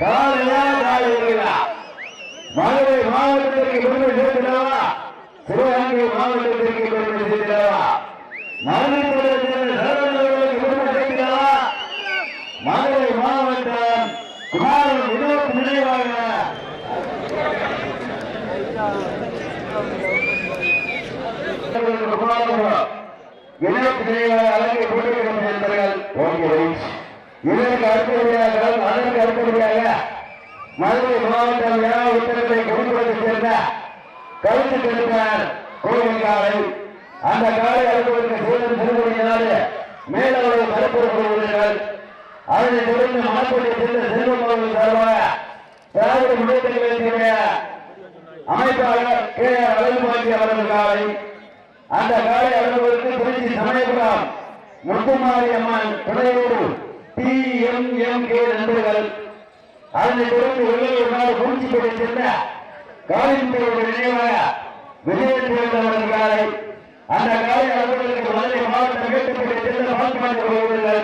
காலையா காலையா மதுரை மாவட்டத்திற்கு பெருமை சேர்த்திடவா? சிவகங்கை மாவட்டத்திற்கு பெருமை சேர்த்திடவா மதுரை மாவட்டம் குமாரன் இருபத்தி நினைவாக. இருபத்தி நினைவாக அலங்கை போட்டியிடும் என்பவர்கள் இதற்கு அடுத்தபடியாக அதற்கு அடுத்தபடியாக மதுரை மாவட்டம் உத்தரவை குடும்பத்தை சேர்ந்த கருத்து தெரிவித்தார் கோவில்காலை அந்த காலை அலுவலக சேலம் திருமணியினால மேலவர்கள் கருப்புறப்படுகிறார்கள் அதனை தொடர்ந்து மணப்பள்ளி சென்ற செல்வம் அவர்கள் சார்பாக திராவிட முன்னேற்ற கழகத்தினுடைய அமைப்பாளர் கே ஆர் அழகுபாண்டி அவர்கள் காலை. அந்த காலை அலுவலருக்கு திருச்சி சமயபுரம் முத்துமாரி அம்மன் துணையோடு டி எம் எம் கே நண்பர்கள். அதனை தொடர்ந்து வெள்ளையூர் நாடு குறிச்சிப்பட்டு சென்ற காலிம்பேருடைய நினைவாக விஜயத்தேர்ந்தவரது காலை அந்த காலை அவர்களுக்கு மதுரை மாவட்டம் கேட்டுப்பட்டு சென்ற பால்பாண்டி வருவர்கள்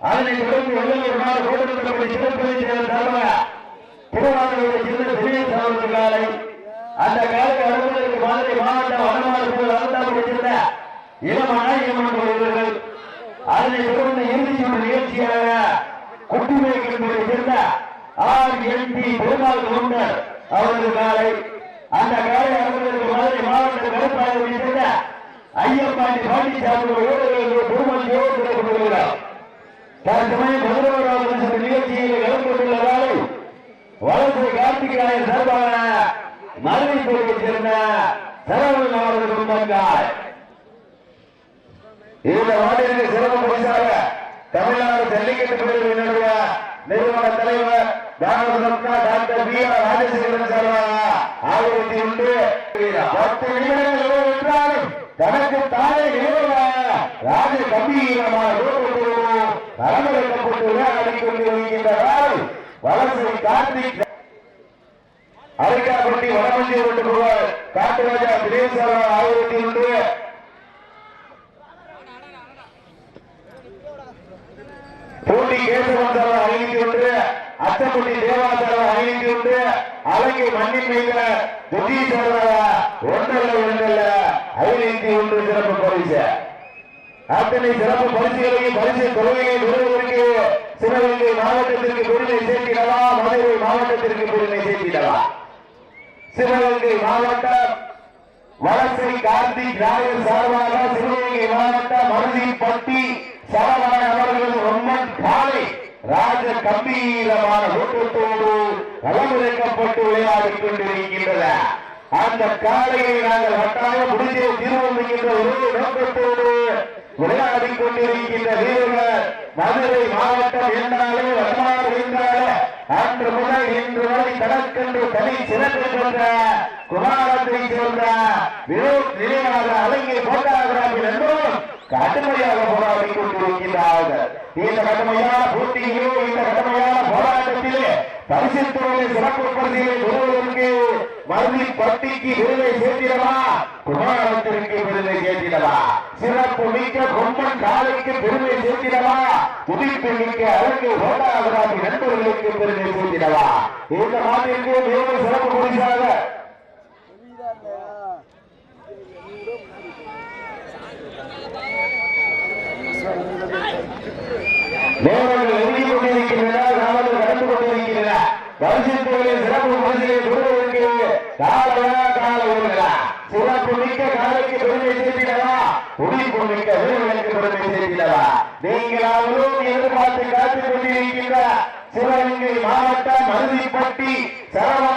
அதனை தொடர்ந்து வெள்ளையூர் நாடு கோட்டப்பட்டு சிறப்பு செயல் சார்பாக திருவாரூரை சேர்ந்த தினேஷ் அவரது காலை அந்த காலை அவர்களுக்கு மதுரை மாவட்டம் வடமாறு அறந்தாப்பட்டு சென்ற இளம் நாயகமன் வருவர்கள் அதனை தொடர்ந்து இறுதி நிகழ்ச்சியாக குட்டிமேற்கின்பதை சேர்ந்த R N P Perumal Gounder அவரது காலை. அந்த காலை அவர்களுக்கு மதுரை மாவட்ட கருப்பாளர் இருந்த ஐயப்பாண்டி பாண்டிச்சாமி வீரர்களுக்கு பெருமதியோடு திறக்கப்படுகிறார் தற்சமயம் மதுரவராஜன் நிகழ்ச்சியில் கலந்து கொண்டுள்ள காலை வலசை கார்த்திகாயன் சார்பாக மதுரை பகுதியைச் சேர்ந்த சரவணன் அவரது குடும்பங்கள். இந்த வார்டிற்கு சிறப்பு பரிசாக தமிழ்நாடு ஜல்லிக்கட்டு பிரிவு நிறுவன தலைவர் தாமதம்னா டாக்டர் பி ஆர் ராஜசேகரன் சார்பாக ஆயிரத்தி ஒன்று பத்து நிமிடங்கள் தனக்கு தானே நிறுவன ராஜ கம்பீரமான தலைமுறைக்கப்பட்டு விளையாடி கொண்டிருக்கின்றார் வலசை கார்த்திக் அரைக்காப்பட்டி வடமஞ்சி ஒன்று ரூபாய் காட்டுராஜா தினேஸ்வரா ஆயிரத்தி ஒன்று பூண்டி கேசவன் அச்சப்பட்டி தேவாசரம் அணிந்து கொண்டு அலங்கை மண்ணின் மீத ஒன்றல்ல ஒன்றல்ல ஐநூத்தி ஒன்று சிறப்பு பரிசு. அத்தனை சிறப்பு பரிசுகளையும் பரிசு தொகையை பெறுவதற்கு சிவகங்கை மாவட்டத்திற்கு பெருமை சேர்த்திடவா? மதுரை மாவட்டத்திற்கு பெருமை சேர்த்திடவா? சிவகங்கை மாவட்டம் வலசை கார்த்திக் ராயர் சார்பாக சிவகங்கை மாவட்டம் மருதிப்பட்டி சரவணன் அவர்கள் ரொம்மன் காலை ராஜ கம்பீரமான ஊட்டத்தோடு களமிறக்கப்பட்டு விளையாடிக் கொண்டிருக்கின்றன. அந்த காலையை நாங்கள் கட்டாயம் முடிந்தே தீர்வோம் ஒரே நோக்கத்தோடு விளையாடிக் கொண்டிருக்கின்ற வீரர்கள் மதுரை மாவட்டம் என்றாலே வடமாறு என்றாலே அன்று முதல் இன்று வரை தனக்கென்று தனி சிறப்பு கொண்ட குமாரத்தை சேர்ந்த வினோத் நிலையாக அலங்கை போட்டாகிறார்கள் என்றும் கடுமையாக போராடி கொண்டிருக்கிறார்கள். இந்த கடுமையான போட்டியிலோ இந்த கடுமையான போராட்டத்திலே பரிசுத்தோடு சிறப்பு பரிசிலை பெறுவதற்கு மருதி பட்டிக்கு விருதை சேர்த்திடவா? குமாரத்திற்கு விருதை சேர்த்திடவா? சிறப்பு மிக்க கொம்பன் காலைக்கு பெருமை சேர்த்திடவா? துடிப்பு மிக்க அழகு ஓட்டாகிறாமி நண்பர்களுக்கு பெருமை சேர்த்திடவா? இந்த மாதிரி மேலும் சிறப்பு பரிசாக நேரங்கள் நெருங்கி கொண்டிருக்கின்றன நாமங்கள் கடந்து கொண்டிருக்கின்றன. பரிசுத்தோடு சிறப்பு பரிசிலை பெறுவதற்கு காலையா கால ஒருங்களா சிறப்பு மிக்க காலைக்கு பெருமை சேர்த்திடவா? துடிப்பு மிக்க வீரர்களுக்கு பெருமை சேர்த்திடவா? நீங்கள் எதிர்பார்த்து காத்துக் கொண்டிருக்கின்ற சிவகங்கை மாவட்டம் மருதிப்பட்டி சரவணன்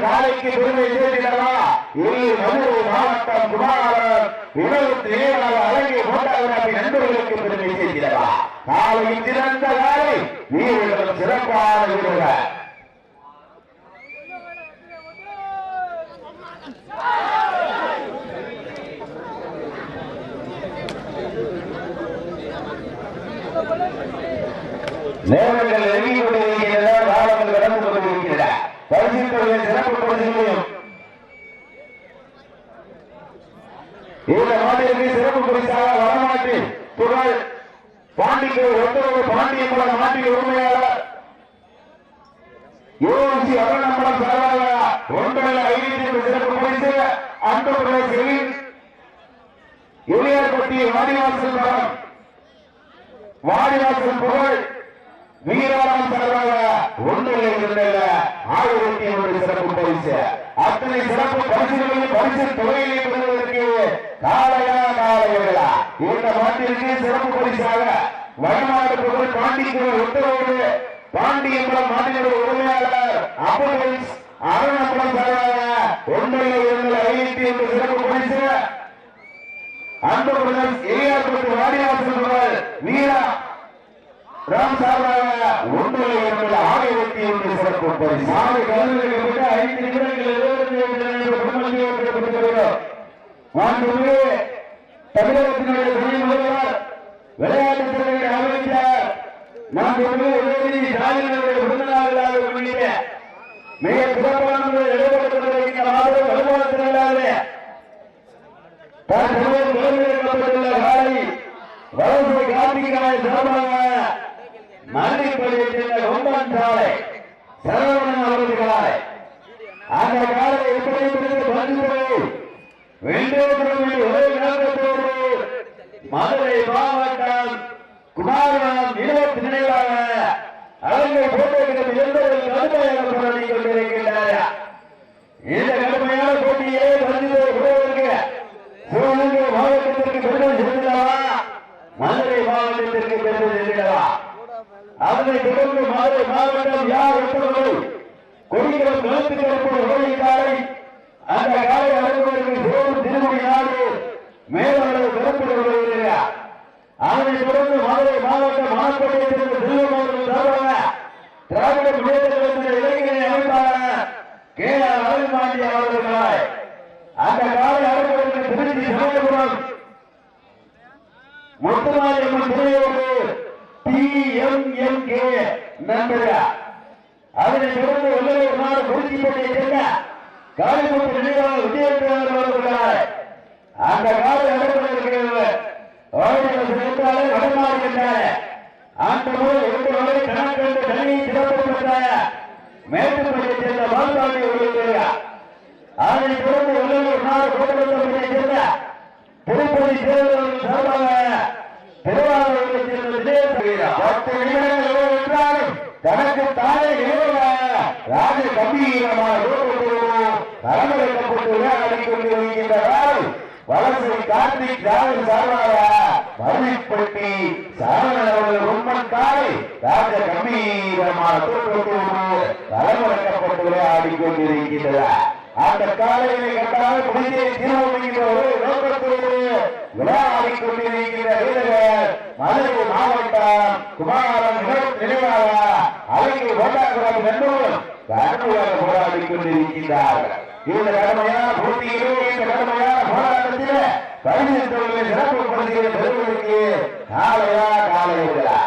நாளைக்கு பெருமை சேர்த்திடலா அழகிய போட்டாகிராபி நண்பர்களுக்கு பெருமை சேர்த்திடலா காலையில் சிறப்பான இந்த சிறப்பு பரிசாக வடமாட்டில் புகழ் பாண்டிக்கு ஒத்தரவு பாண்டியங்குளம் நாட்டின் உரிமையாளர். யோசி அருணம்பலம் சார்பாக ஒன்றரை ஐநூத்தி சிறப்பு பரிசு அன்பு பிரதேசத்தில் இளையார்பட்டி வாடிவாசல் மரம். வாடிவாசல் புகழ் வீராராம் சார்பாக ஒன்றில் இருந்தல்ல ஆயிரத்தி ஐநூறு சிறப்பு பரிசு அத்தனை சிறப்பு பரிசுகளையும் பரிசு தொகையிலே பெறுவதற்கு காலையா காலையா? இந்த மாட்டிற்கு சிறப்பு பரிசாக வடநாடு புகழ் பாண்டிக்கு உத்தரவோடு பாண்டியம்பலம் மாநில உரிமையாளர் அபுல் அருணம்பலம் சார்பாக ஒன்றில் இருந்த ஐநூத்தி ஐந்து சிறப்பு பரிசு அன்பு பிரதர் எளியார்பட்டு வாடிவாசல் வீரா ராம் சார்பாக ஒன்றில் இருந்த ஆயிரத்தி ஒன்று சிறப்பு பரிசு. ஆறு கலந்துகளுக்கு ஐந்து நிமிடங்கள் இருபத்தி தமிழகத்தினுடைய துணை முதல்வர் விளையாட்டுத் அமைச்சர் மாண்புமிகு உதயநிதி ஸ்டாலினுடைய பிறந்தநாள் விழாவை மிக சிறப்பான முறையில் நடைபெற்றுக் மாபெரும் வருமானத்தினாலே காலை வலசை கார்த்திகாய் மல்லிப்பள்ளியை சேர்ந்த கொம்பன் சாலை சரவணன் அவர்களுக்காய் அந்த காலை எப்படி பிடித்து பரிசுகளை வெண்டேபுரமில் ஒரே நோக்கத்தோடு மதுரை மாவட்டம் குமாரனம் இருபத்தி நினைவாக அலங்கை போட்டியிடம் எந்தவர்கள் கடுமையாக போராடி கொண்டிருக்கின்றார் இந்த கடுமையான போட்டியை பரிசு விடுவதற்கு சிவகங்கை மாவட்டத்திற்கு பெருமை சேர்ந்தவா மதுரை மாவட்டத்திற்கு பெருமை சேர்ந்தவா அதனை தொடர்ந்து மதுரை மாவட்டம் யார் ஒருவர்கள் கொடிகளும் கழுத்து கருப்பு உதவி அந்த காலை அலுவலர்கள் சிவம் திருமணியாக மேலாளர் சிறப்பு வருகிறார் அதனை தொடர்ந்து மதுரை மாவட்டம் மணக்கோட்டையை சேர்ந்த செல்வம் திராவிட முன்னேற்ற கழகத்தின் இளைஞரை அமைப்பாளர் கே ஆர் அருள்பாண்டி அவர்களாய். அந்த காலை அலுவலர்கள் திருச்சி சமயபுரம் முத்துமாரியம்மன் துணையோடு பிஎம்எம்கே எம் அதனை தொடர்ந்து வெள்ளையூர் நாடு குறிச்சிப்பட்டியை சேர்ந்த காளிமுத்து நினைவாக விஜயகுமார் அந்த காலை அலுவலருக்கு சேர்ந்தாலே வடமாறுகின்றார் அந்த முதல் இரண்டு வரை கணக்கு தனி சிறப்பு பெற்ற மேட்டுப்பட்டியை சேர்ந்த பால்சாமி அவர்கள் அதனை தொடர்ந்து வெள்ளையூர் நாடு கோட்டப்பட்டியை சேர்ந்த திருப்பதி தேர்தல் சார்பாக தனக்கு தானே ராஜ கம்பீரமான தலைமுறைக்கப்பட்டு விளையாடி கொண்டிருக்கின்றார் வலசை கார்த்திக் ராஜன் சார்பாக மருவிப்பட்டி சாரணன் அவர்கள் உண்மன் காலை ராஜ கம்பீரமான தோற்றத்தோடு தலைமுறைக்கப்பட்டு விளையாடி கொண்டிருக்கின்றார் அந்த காலையினை கண்டால் புதிய திருவள்ளுகிற ஒரு நோக்கத்தோடு விளையாடி கொண்டிருக்கிற வீரர்கள் மதுரை மாவட்டம் குமாரன் நினைவாக அவைக்கு கொண்டாக்குறம் என்பவரும் கடுமையாக போராடி கொண்டிருக்கின்றார்கள் இந்த கடுமையான போட்டியிலே இந்த கடுமையான போராட்டத்திலே பரிசு தொழிலை சிறப்பு பரிசுகளை காலையா காலையா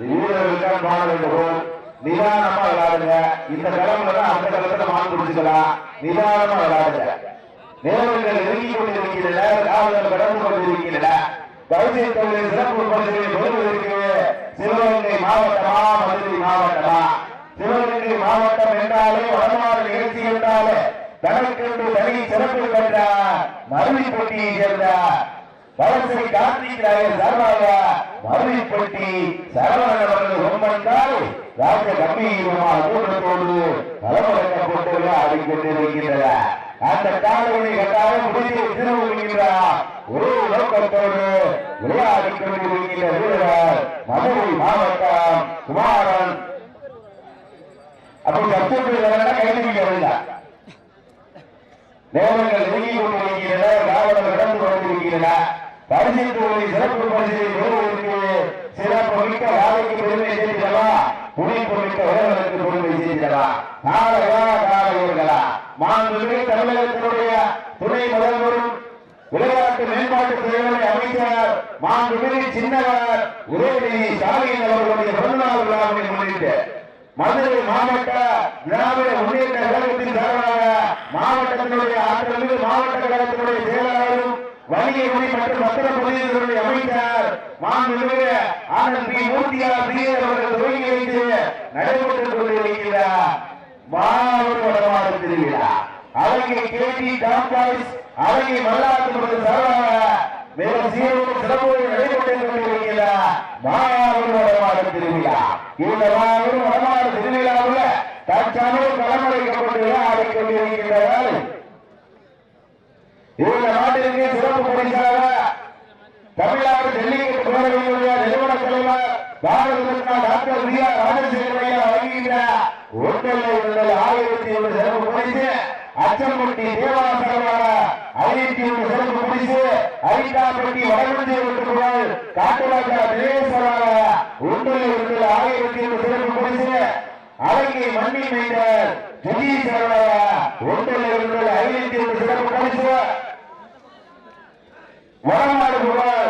வீரர்கள் பாட நிதானமா விளையாடுங்க. இந்த கிழமை தான் அந்த கிழமை மான் குடிச்சுக்கலாம் நிதானமா விளையாடுங்க. நேரங்கள் நெருங்கி கொண்டிருக்கின்றன. காவலர்கள் கடந்து கொண்டிருக்கின்றன. பரிசு தொழிலை சிறப்பு பரிசுகளை பெறுவதற்கு சிவகங்கை மாவட்டமா? மதுரை மாவட்டமா? சிவகங்கை மாவட்டம் என்றாலே வடமாறு நிகழ்ச்சி என்றாலே தனக்கென்று தனி சிறப்பு பெற்ற மருவி போட்டியை சேர்ந்த வளர்ச்சி கார்த்திகராயர் சார்பாக மருவி போட்டி அவர்கள் ராஜ கம்பீரமான தூக்கத்தோடு தலைமுறைக்கப்பட்டு அந்த காலையை கட்டாயம் முடித்து திருவுகின்றார் ஒரே நோக்கத்தோடு விளையாடி கொண்டிருக்கின்ற வீரர் மதுரை மாவட்டம் குமாரன் அப்படி சத்துக்கு கைதிக்க நேரங்கள் நெருங்கி கொண்டிருக்கின்றன காவலர் கடந்து கொண்டிருக்கின்றன பரிசுத்தோடு சிறப்பு பரிசை சிறப்பு மிக்க வேலைக்கு பெருமை சேர்க்கிறா புனிப்பு மிக்க வீரர்களுக்கு பெருமை நாளையா காலையர்களா மாண்புமிகு தமிழகத்தினுடைய துணை முதல்வரும் விளையாட்டு மேம்பாட்டு துறையுடைய அமைச்சர் மாண்புமிகு சின்னவர் உதயநிதி ஸ்டாலின் அவர்களுடைய பிறந்தநாள் விழாவை முன்னிட்டு மதுரை மாவட்ட திராவிட முன்னேற்ற கழகத்தின் சார்பாக மாவட்டத்தினுடைய ஆற்றமிகு மாவட்ட கழகத்தினுடைய செயலாளரும் வணிகை மொழி மற்றும் பத்திரப்பதிவுகளுடைய அமைச்சர் மாண்புமிகு ஆனந்த் பி. மூர்த்தியார் பி அவர்கள் துவங்கி வைத்து நடைபெற்றுக் கொண்டிருக்கிறார் மாவட்ட வடமாறு திருவிழா. அழகை கேட்டி டாம்பாய்ஸ் அழகை மல்லாத்து சார்பாக மேலும் சீரோடு சிறப்போடு நடைபெற்றுக் கொண்டிருக்கிறார் மாவட்ட திருவிழா. இந்த மாபெரும் வடமாறு திருவிழாவில் தற்சமயம் களமடைக்கப்பட்டு ஆடிக்கொண்டிருக்கின்றார்கள் இந்த நாட்டிற்கு சிறப்பு பரிசாக தமிழ்நாடு டெல்லிக்கு பேரவையினுடைய நிறுவன தலைவர் பாரத டாக்டர் வி ஆர் ராஜசேகரையா வழங்குகின்ற ஒன்றல்ல ஆயிரத்தி ஒன்று சிறப்பு பரிசு அச்சம்பட்டி தேவாசரமாக ஐநூத்தி ஒன்று சிறப்பு பரிசு அரிட்டாப்பட்டி வடகுந்தி ஒட்டுக்குள் ஆயிரத்தி சிறப்பு பரிசு அழகை மண்ணி மைந்தர் ஜெகீஸ்வரராக ஒன்றல்ல ஒன்றல் ஐநூத்தி ஒன்று சிறப்பு பரிசு வடநாடு புகழ்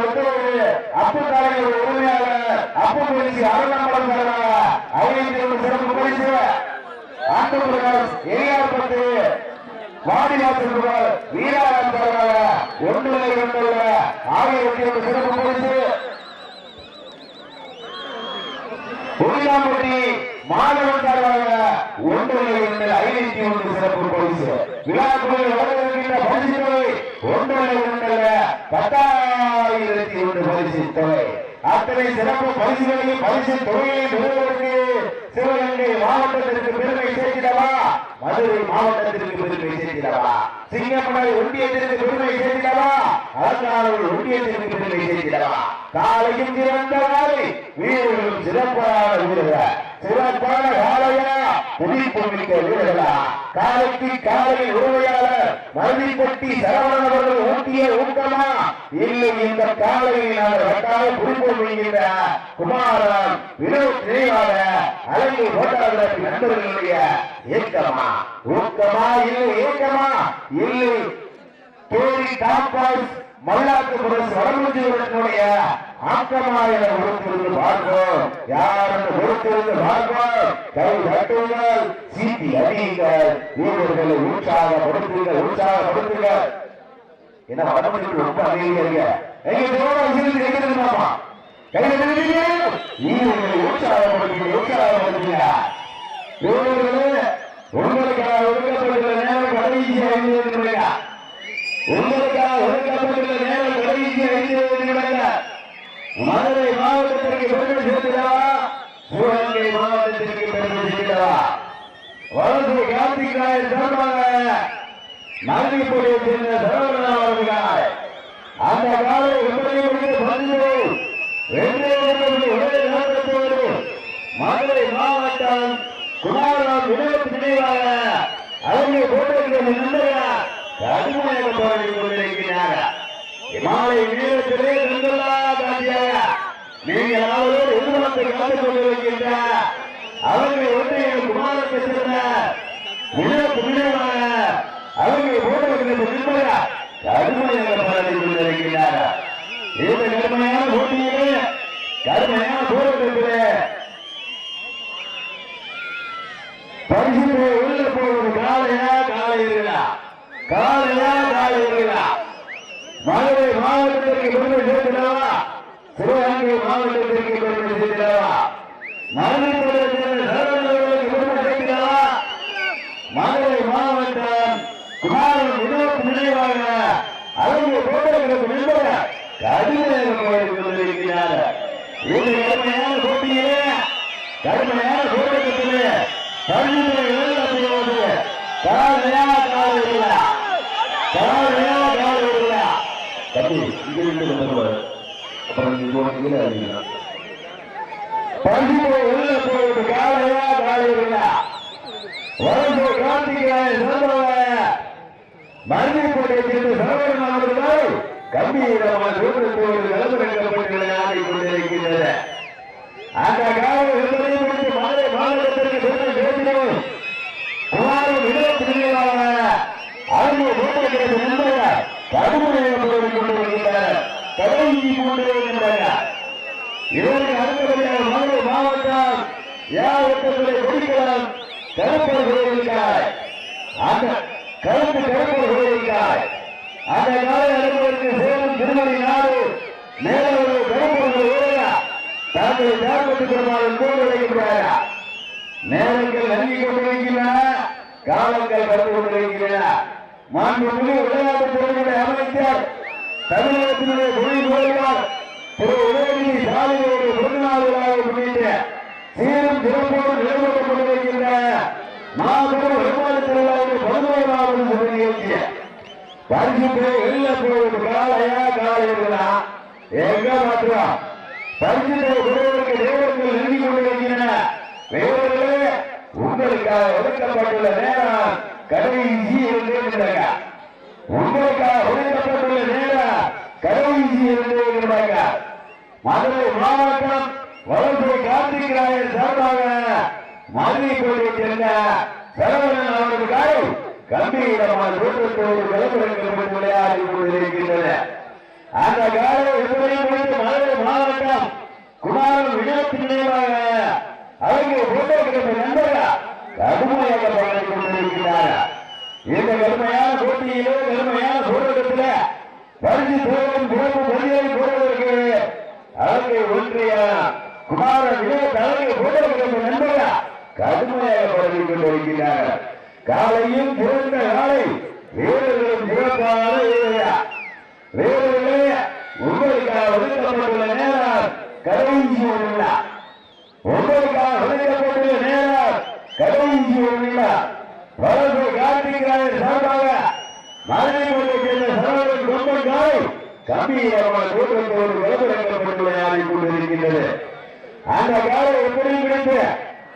ஒத்துழைப்பு அப்பு தலைவர் உரிமையாளர் அப்பு பரிசு அருணம்பலம் தலைவர் சிறப்பு பரிசு ஆண்டு பிரகாஷ் ஏஆர்பத்து வாடிவாசல் வீராராம் தலைவர் ஒன்றுல இரண்டுல ஆயிரத்தி சிறப்பு பரிசு புரியாம்பட்டி மாணவன் சார்பாக ஐநூத்தி ஒன்று சிறப்பு பரிசு. விழாக்குழுவில் வழங்குகின்ற பரிசு தொகை ஒன்றில் பத்தாயிரத்தி ஒன்று பரிசு தொகை. அத்தனை சிறப்பு பரிசுகளையும் பரிசு தொகையையும் பெறுவதற்கு சிவகங்கை மாவட்டத்திற்கு பெருமை சேர்த்திடவா? மதுரை மாவட்டத்திற்கு பெருமை சேர்த்திடவா? சிங்கப்படை ஒன்றியத்திற்கு பெருமை சேர்த்திடவா? அலங்காநல்லூர் ஒன்றியத்திற்கு பெருமை சேர்த்திடவா? காலையும் சிறந்த வீரர்களும் சிறப்பான சிறப்பான காலையா புதிப்புமிக்க வீரர்களா காலைக்கு காலை உரிமையாளர் மருதிப்பட்டி சரவணன் அவர்கள் ஊட்டிய ஊக்கமா? இல்லை இந்த காலையில் அவர் வட்டாக குறிப்போம் என்கின்ற குமாரன் வினோத் நினைவாக அழகு போட்டாளர் நண்பர்களுடைய ஏக்கமா? ஊக்கமா? இல்லை ஏக்கமா? இல்லை கேரி டாப்பாய்ஸ் மல்லாக்கு புரட்சி வடமுஞ்சியுடைய ஆக்கமா பார்ப்போம். யார் என்று பார்ப்போம்? கை தட்டுங்கள் சீட்டி அடியுங்கள் வீரர்களை உற்சாகப்படுத்துங்கள் உற்சாகப்படுத்துங்கள். என்ன வடமுடிக்கு ரொம்ப அமைதியா இருக்க எங்க தேவை இருந்து எங்க மாமா கையில நிறுத்தீங்க வீரர்களை உற்சாகப்படுத்துங்க உற்சாகப்படுத்துங்க வீரர்களே உங்களுக்காக ஒதுக்கப்படுகிற நேரம் கடைசியாக இருக்கிறீங்க உங்களுக்காக ஒதுக்கப்பட்டுள்ள நேரம் கடைசி ஐந்து நிமிடங்கள் மதுரை மாவட்டத்திற்கு பெருமை சேர்க்கிறவா சிவகங்கை மாவட்டத்திற்கு பெருமை சேர்க்கிறவா வலது கார்த்திகாய் சார்பாக நந்திப்பூரியை சேர்ந்த சரவணா அவர்கள் அந்த காலை எப்படி முடிந்து பதிவு? வென்றே வென்றபடி மதுரை மாவட்டம் குமாரம் வினோத் நினைவாக அழகிய போட்டிருக்கிற நண்பர்கள் கடுமையாக போராடி கொண்டிருக்கிறார்கள் மாலை நேரத்திலே கண்கொள்ளா காட்சியாக நீங்கள் அவரோடு எதிர்மத்தை காத்துக் கொண்டிருக்கின்ற அவர்களை ஒன்றிய குமாரத்தை சேர்ந்த முன்னோக்கு நினைவாக அவர்களை போட்டிருக்கிற நிர்மலா கடுமையாக போராடி கொண்டிருக்கிறார் இந்த கடுமையான போட்டியிலே கடுமையான போராட்டத்திலே பரிசு உள்ள போவது காலையா காலையிலா காலையா காலையிலா மதுரை மாவட்டத்திற்கு பெருமை சேர்க்கிறவா சிவகங்கை மாவட்டத்திற்கு பெருமை சேர்க்கிறவா மதுரை மாவட்டம் குமாரன் வினோத் நினைவாக அவங்க போட்டோகிராஃபி நண்பர் கடுமையாக போயிட்டு கொண்டிருக்கிறார் இது கடுமையான போட்டியிலே கடுமையான போராட்டத்திலே பள்ளிகளை எழுதப்படுவது காலையா காலையா காலையா காலையா தம்பி இங்க இருந்து கொண்டு அப்புறம் நீங்க ஒரு கீழே அறிவீங்க பள்ளிகளை எழுதப்படுவது காலையா காலையா வரம்பு கார்த்திகாய சிறந்தவராய மருதிப்பட்டை சரவணன் அவர்கள் ஆடிக்கொண்டிருக்கின்றன அந்த காலம் என்பதை முடித்து மதுரை மாவட்டத்திற்கு பெருமை சேர்க்கிறோம் குமாரம் இருபத்தி நிலையாக அவங்க போட்டிருக்கிறது நண்பர்கள் மாவட்டத்திலே கொடிக்கலாம் கருப்பர் கோயிலுக்காய் அந்த கருப்பு கருப்பர் கோயிலுக்காய் அந்த காலை அனுபவருக்கு சேரும் திருமணி நாடு மேலோடு கருப்பர் கோயிலா தங்களை தேர்ந்தெடுத்துக் கொள்ளுமாறு கோடு வைக்கிறாரா நேரங்கள் நல்கி கொண்டிருக்கின்றன. காலங்கள் கலந்து கொண்டிருக்கின்றன. மாண்புமிகு விளையாட்டுத்துறையினுடைய அமைச்சர் தமிழகத்தினுடைய தொழில் முதல்வர் திரு உதயநிதி ஸ்டாலினுடைய பிறந்தநாள் விழாவை முன்னிட்டு சீரும் சிறப்போடு நிலவரப்பட்டுக் கொண்டிருக்கின்ற மாபெரும் வருமான திருவிழாவுடைய பதினோராவது நிகழ்ச்சியை நிகழ்ச்சி வெளியில போவது காலையா எங்க மாத்திரம் பரிசுத்தை பெறுவதற்கு தேவர்கள் நெருங்கி கொண்டிருக்கின்றன தேவர்களே உங்களுக்காக ஒதுக்கப்பட்டுள்ள நேரம் கடைசி இருந்திருக்கிறாங்க உங்களுக்காக ஒதுக்கப்பட்டுள்ள நேரம் கடைசி இருந்திருக்கிறாங்க மதுரை மாவட்டம் வளர்ச்சி கார்த்திகராயர் சார்பாக மதுரை கோயிலை சேர்ந்த சரவணன் அவர்களுக்காக கம்பீரமான தோற்றத்தோடு கலப்படங்கள் விளையாடி கொண்டிருக்கின்றன. அந்த காலம் எப்படி முடித்து மதுரை மாவட்டம் குமாரன் விஜயத்தின் நினைவாக அவங்க போட்டோகிராபி நண்பர்களா கடுமையாக பாடி கொண்டிருக்கிறார். இந்த கடுமையான போட்டியிலே கடுமையான போராட்டத்திலே பரிசு தேவன் சிறப்பு பரிசை போடுவதற்கு அவங்க ஒன்றிய குமார விஜய தலைமை போட்டோகிராபி நண்பர்களா கடுமையாக பாடி கொண்டிருக்கிறார் காலையில் புகழ்ந்த காலை வீரர்களும் சிறப்பான வீரர்களா? வீரர்களே உங்களுக்காக ஒதுக்கப்பட்டுள்ள நேரம் கடைசி ஒரு உங்களுக்காக ஒதுக்கப்பட்டுள்ள நேரம் கடைசி ஒரு விழா வளர்ப்பு சார்பாக மதுரை மொழியை சேர்ந்த சரவணன் கொம்பன் காலை கம்பீரமான கூட்டத்தோடு விளம்பரப்பட்டுள்ள யாரை கொண்டிருக்கின்றது. அந்த காலை எப்படி கிடைத்து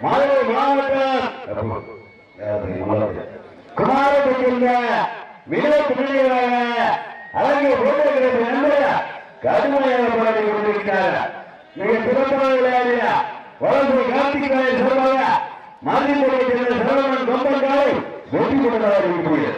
மதுரை மாவட்டம் குமாரத்தை சேர்ந்த பிள்ளைகளாக அழகிய போட்டிருக்கிறது நண்பர்களா கடுமையாக போராடி கொண்டிருக்கிறார். மிக சிறப்பாக விளையாடிய வளர்ந்து கார்த்திகாய சிறப்பாக மாதிரி சேர்ந்த சரவணன் கொம்பன் காலை வெற்றி கொண்டதாக இருக்கிறது